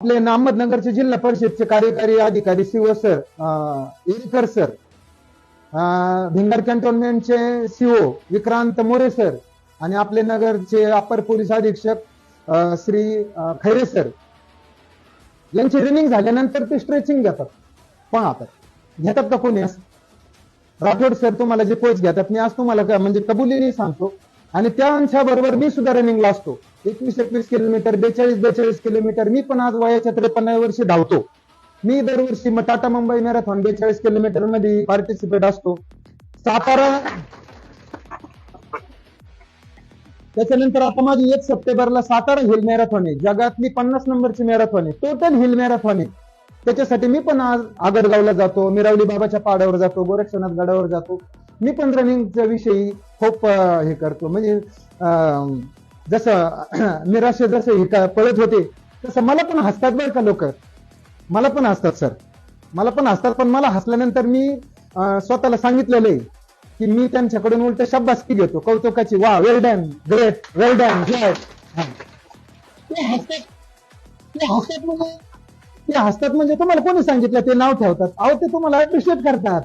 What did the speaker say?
आपले अहमदनगरचे जिल्हा परिषदचे कार्यकारी अधिकारी शिव सर इरकर सर अं, भिंगार कॅन्टोन्मेंटचे सीओ विक्रांत मोरे सर आणि आपले नगरचे अपर पोलीस अधीक्षक श्री खैरे सर. यांची रनिंग झाल्यानंतर ते स्ट्रेचिंग घेतात. पण आता. घेतात का कोणी? असं? राठोड सर तुम्हाला जे कोच घेतात मी आज तुम्हाला म्हणजे कबुलीने सांगतो. आणि त्यांच्या बरोबर मी सुद्धा रनिंगला असतो. एकवीस एकवीस किलोमीटर बेचाळीस बेचाळीस किलोमीटर. मी पण आज वयाच्या त्रेपन्न वर्षी धावतो. मी दरवर्षी मग टाटा मुंबई मॅरेथॉन बेचाळीस किलोमीटरमध्ये पार्टिसिपेट असतो. सातारा त्याच्यानंतर आता माझी एक सप्टेंबरला सातारा हिल मॅरेथॉन आहे. जगातली पन्नास नंबरची मॅरेथॉन आहे. टोटल हिल मॅरेथॉन आहे. त्याच्यासाठी मी पण आज आगरगावला जातो. मिरावली बाबाच्या पाड्यावर जातो. गोरक्षनाथ गडावर जातो. मी पण रनिंगच्या विषयी खूप हे करतो. म्हणजे अं, जसं निराशे जसं हे का- पळत होते तसं मला पण हसतात बरं का लोक. मला पण हसतात सर. मला पण हसतात पण मला हसल्यानंतर मी स्वतःला सांगितलेलं आहे की मी त्यांच्याकडून उलट शब्दास्ती घेतो. कौतुकाची वा well done great well done ते हसतात ते हसतात म्हणजे? ते हसतात म्हणजे तुम्हाला कोणी सांगितलं? ते नाव ठेवतात. अहो ते तुम्हाला अप्रिशिएट करतात.